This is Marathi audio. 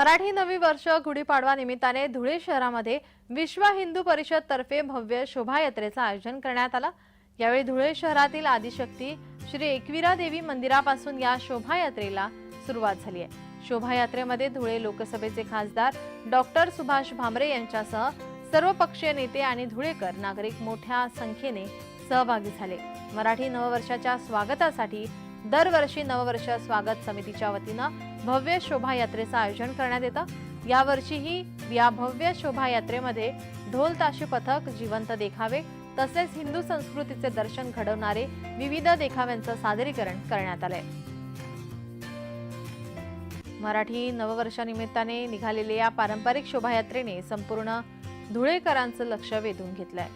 मराठी नवी वर्ष गुढीपाडवा निमित्ताने धुळे शहरामध्ये विश्व हिंदू परिषद तर्फे भव्य शोभायात्रेचं आयोजन करण्यात आलं. यावेळी धुळे शहरातील आदिशक्ती श्री एकविरा देवी मंदिरापासून या शोभायात्रेला सुरुवात झाली आहे. शोभायात्रेमध्ये धुळे लोकसभेचे खासदार डॉक्टर सुभाष भामरे यांच्यासह सर्व पक्षीय नेते आणि धुळेकर नागरिक मोठ्या संख्येने सहभागी झाले. मराठी नववर्षाच्या स्वागतासाठी दरवर्षी नववर्ष स्वागत समितीच्या वतीनं भव्य शोभायात्रेचं आयोजन करण्यात येतं. यावर्षीही या भव्य शोभायात्रेमध्ये ढोल ताशी पथक जिवंत देखावे तसेच हिंदू संस्कृतीचे दर्शन घडवणारे विविध देखाव्यांचं सादरीकरण करण्यात आलंय. मराठी नववर्षानिमित्ताने निघालेल्या या पारंपरिक शोभायात्रेने संपूर्ण धुळेकरांचं लक्ष वेधून घेतलंय.